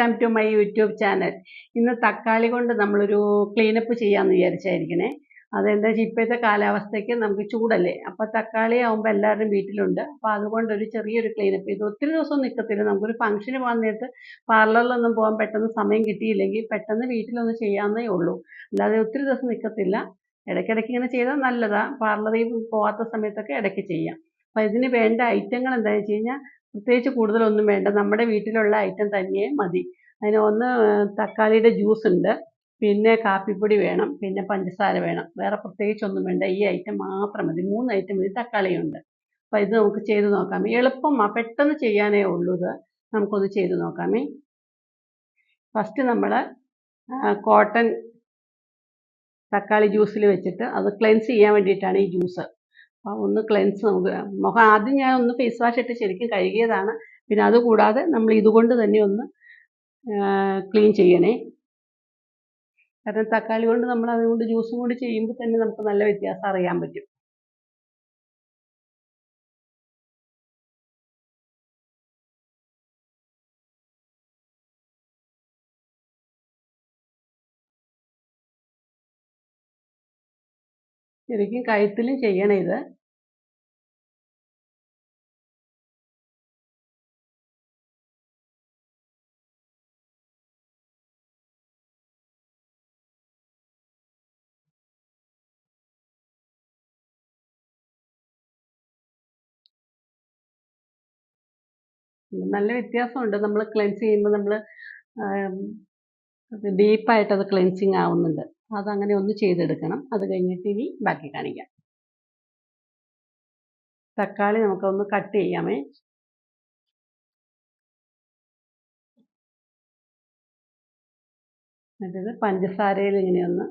Welcome to my YouTube channel ഇന്ന് തക്കാളി കൊണ്ട് നമ്മളൊരു ക്ലീനപ്പ് ചെയ്യാമെന്ന് വിചാരിച്ചായിരിക്കണേ. അതെന്താ വെച്ചാൽ ഇപ്പോഴത്തെ കാലാവസ്ഥയ്ക്ക് നമുക്ക് ചൂടല്ലേ? അപ്പോൾ തക്കാളി ആകുമ്പോൾ എല്ലാവരുടെയും വീട്ടിലുണ്ട്. അപ്പോൾ അതുകൊണ്ട് ഒരു ചെറിയൊരു ക്ലീനപ്പ് ഇത് ഒത്തിരി ദിവസം നിൽക്കത്തില്ല നമുക്കൊരു ഫംഗ്ഷന് പോകാൻ നേരത്ത് പാർലറിലൊന്നും പോകാൻ പെട്ടെന്ന് സമയം കിട്ടിയില്ലെങ്കിൽ പെട്ടെന്ന് വീട്ടിലൊന്ന് ചെയ്യാമെന്നേ ഉള്ളൂ. അല്ലാതെ ഒത്തിരി ദിവസം നിൽക്കത്തില്ല ഇടയ്ക്കിടയ്ക്ക് ഇങ്ങനെ ചെയ്താൽ നല്ലതാണ് പാർലറിൽ പോകാത്ത സമയത്തൊക്കെ ഇടയ്ക്ക് ചെയ്യാം. അപ്പോൾ ഇതിന് വേണ്ട ഐറ്റങ്ങൾ എന്താണെന്ന് വെച്ച് കഴിഞ്ഞാൽ പ്രത്യേകിച്ച് കൂടുതലൊന്നും വേണ്ട. നമ്മുടെ വീട്ടിലുള്ള ഐറ്റം തന്നെ മതി. അതിന് ഒന്ന് തക്കാളിയുടെ ജ്യൂസ് ഉണ്ട്. പിന്നെ കാപ്പിപ്പൊടി വേണം. പിന്നെ പഞ്ചസാര വേണം. വേറെ പ്രത്യേകിച്ചൊന്നും വേണ്ട. ഈ ഐറ്റം മാത്രം മതി. മൂന്ന് ഐറ്റം മതി. തക്കാളിയുണ്ട് അപ്പോൾ ഇത് നമുക്ക് ചെയ്ത് നോക്കാം. എളുപ്പമാണ് പെട്ടെന്ന് ചെയ്യാനേ ഉള്ളൂ ഇത്. നമുക്കൊന്ന് ചെയ്ത് നോക്കാമേ ഫസ്റ്റ് നമ്മൾ കോട്ടൺ തക്കാളി ജ്യൂസിൽ വെച്ചിട്ട് അത് ക്ലെൻസ് ചെയ്യാൻ വേണ്ടിയിട്ടാണ് ഈ ജ്യൂസ് ഒന്ന് ക്ലെൻസ് നമുക്ക് മുഖം ആദ്യം ഞാൻ ഒന്ന് ഫേസ് വാഷ് ഇട്ട് ശരിക്കും കഴുകിയതാണ്. പിന്നെ അതുകൂടാതെ നമ്മൾ ഇതുകൊണ്ട് തന്നെ ഒന്ന് ക്ലീൻ ചെയ്യണേ. കാരണം തക്കാളി കൊണ്ട് നമ്മൾ അതുകൊണ്ട് ജ്യൂസും കൂടി ചെയ്യുമ്പോൾ തന്നെ നമുക്ക് നല്ല വ്യത്യാസം അറിയാൻ പറ്റും. ശരിക്കും കഴുത്തിലും ചെയ്യണം ഇത്. നല്ല വ്യത്യാസമുണ്ട്. നമ്മൾ ക്ലെൻസ് ചെയ്യുമ്പോൾ നമ്മൾ ഡീപ്പായിട്ട് അത് ക്ലെൻസിങ് ആവുന്നുണ്ട്. അതങ്ങനെ ഒന്ന് ചെയ്തെടുക്കണം. അത് കഴിഞ്ഞിട്ട് ഇനി ബാക്കി കാണിക്കാം. തക്കാളി നമുക്കൊന്ന് കട്ട് ചെയ്യാമേ. മറ്റേത് പഞ്ചസാരയിൽ ഇങ്ങനെയൊന്ന്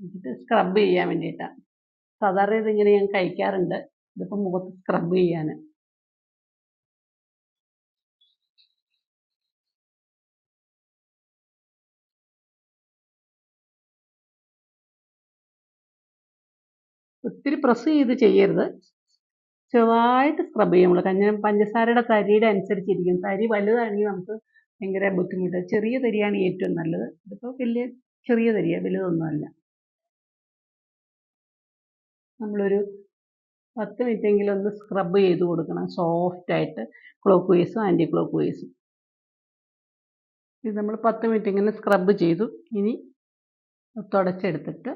എന്നിട്ട് സ്ക്രബ് ചെയ്യാൻ വേണ്ടിയിട്ടാണ് സാധാരണ ഇതിങ്ങനെ ഞാൻ കഴിക്കാറുണ്ട്. ഇതിപ്പോൾ മുഖത്ത് സ്ക്രബ് ചെയ്യാൻ ഒത്തിരി പ്രസ് ചെയ്ത് ചെയ്യരുത്. ചെറുതായിട്ട് സ്ക്രബ് ചെയ്യുമ്പോൾ കാരണം പഞ്ചസാരയുടെ തരിയുടെ അനുസരിച്ചിരിക്കും. തരി വലുതാണെങ്കിൽ നമുക്ക് ഭയങ്കര ബുദ്ധിമുട്ട്. ചെറിയ തരിയാണ് ഏറ്റവും നല്ലത്. ഇതിപ്പോൾ വലിയ ചെറിയ തരിയാണ് വലുതൊന്നുമല്ല നമ്മളൊരു പത്ത് മിനിറ്റെങ്കിലും ഒന്ന് സ്ക്രബ് ചെയ്ത് കൊടുക്കണം. സോഫ്റ്റായിട്ട് ക്ലോക്ക് വൈസും ആന്റി ക്ലോക്ക് വൈസും ഇത് നമ്മൾ പത്ത് മിനിറ്റ് ഇങ്ങനെ സ്ക്രബ് ചെയ്തു. ഇനി തുടച്ചെടുത്തിട്ട്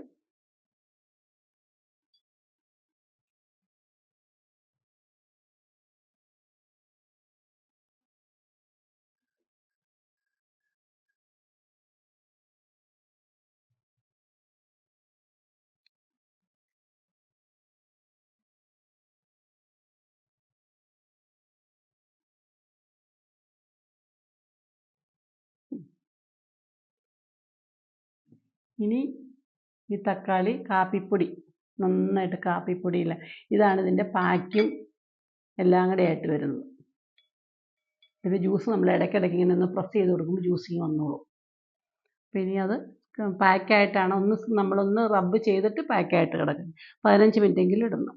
ഇനി ഈ തക്കാളി കാപ്പിപ്പൊടി നന്നായിട്ട് കാപ്പിപ്പൊടിയില്ല ഇതാണ് ഇതിന്റെ പാക്കും എല്ലാം കൂടെ ആയിട്ട് വരുന്നത്. ഇതിന്റെ ജ്യൂസ് നമ്മൾ ഇടയ്ക്കിടയ്ക്ക് ഇങ്ങനെ ഒന്ന് പ്രസ് ചെയ്ത് കൊടുക്കുമ്പോൾ ജ്യൂസിങ് വന്നോളും. അപ്പോൾ ഇനി അത് പാക്കായിട്ടാണ് ഒന്ന് നമ്മളൊന്ന് റബ്ബ് ചെയ്തിട്ട് പാക്കായിട്ട് കിടക്കും. പതിനഞ്ച് മിനിറ്റെങ്കിലും ഇടണം.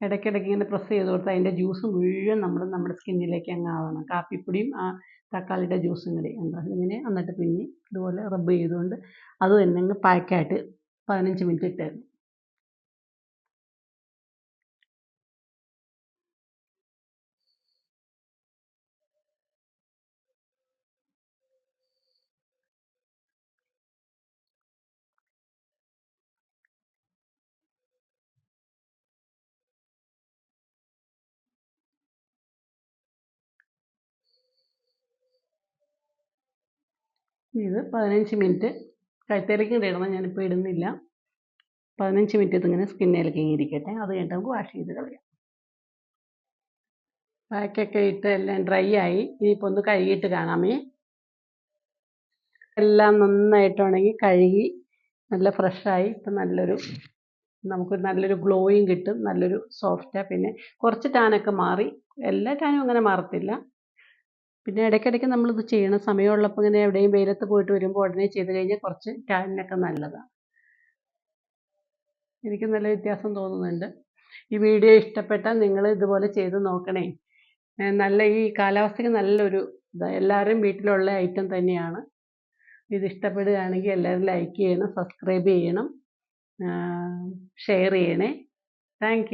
ഇടയ്ക്കിടയ്ക്ക് ഇങ്ങനെ പ്രസ് ചെയ്ത് കൊടുത്താൽ അതിന്റെ ജ്യൂസ് മുഴുവൻ നമ്മൾ നമ്മുടെ സ്കിന്നിലേക്ക് അങ്ങ് ആവണം. കാപ്പിപ്പൊടിയും ആ തക്കാളിയുടെ ജ്യൂസും കൂടി. എന്താ ഇങ്ങനെ എന്നിട്ട് പിന്നെ ഇതുപോലെ റബ്ബ് ചെയ്തുകൊണ്ട് അത് തന്നെ അങ്ങ് പാക്കായിട്ട് പതിനഞ്ച് മിനിറ്റ് ഇട്ടായിരുന്നു ഇത് പതിനഞ്ച് മിനിറ്റ് കഴുത്തേലേക്ക് ഇടണം. ഞാനിപ്പോൾ ഇടുന്നില്ല. പതിനഞ്ച് മിനിറ്റ് ഇതിങ്ങനെ സ്കിന്നിലേക്ക് ഇരിക്കട്ടെ. അത് കഴിഞ്ഞിട്ട് നമുക്ക് വാഷ് ചെയ്ത് കളയാം. പാക്കൊക്കെ ഇട്ട് എല്ലാം ഡ്രൈ ആയി. ഇനിയിപ്പോൾ ഒന്ന് കഴുകിയിട്ട് കാണാമേ. എല്ലാം നന്നായിട്ട് ഉണങ്ങി കഴുകി നല്ല ഫ്രഷായി ഇപ്പം നല്ലൊരു നമുക്ക് നല്ലൊരു ഗ്ലോയും കിട്ടും. നല്ലൊരു സോഫ്റ്റാണ് പിന്നെ കുറച്ച് ടാനൊക്കെ മാറി. എല്ലാ ടാനും അങ്ങനെ മാറത്തില്ല. പിന്നെ ഇടയ്ക്കിടയ്ക്ക് നമ്മളിത് ചെയ്യണം സമയമുള്ളപ്പോൾ ഇങ്ങനെ എവിടെയും വെയിലത്ത് പോയിട്ട് വരുമ്പോൾ ഉടനെ ചെയ്ത് കഴിഞ്ഞാൽ കുറച്ച് ടാനിനൊക്കെ നല്ലതാണ് എനിക്ക് നല്ല വ്യത്യാസം തോന്നുന്നുണ്ട്. ഈ വീഡിയോ ഇഷ്ടപ്പെട്ടാൽ നിങ്ങൾ ഇതുപോലെ ചെയ്ത് നോക്കണേ. നല്ല ഈ കാലാവസ്ഥയ്ക്ക് നല്ലൊരു എല്ലാവരും വീട്ടിലുള്ള ഐറ്റം തന്നെയാണ്. ഇത് ഇഷ്ടപ്പെടുകയാണെങ്കിൽ എല്ലാവരും ലൈക്ക് ചെയ്യണം സബ്സ്ക്രൈബ് ചെയ്യണം ഷെയർ ചെയ്യണേ. താങ്ക്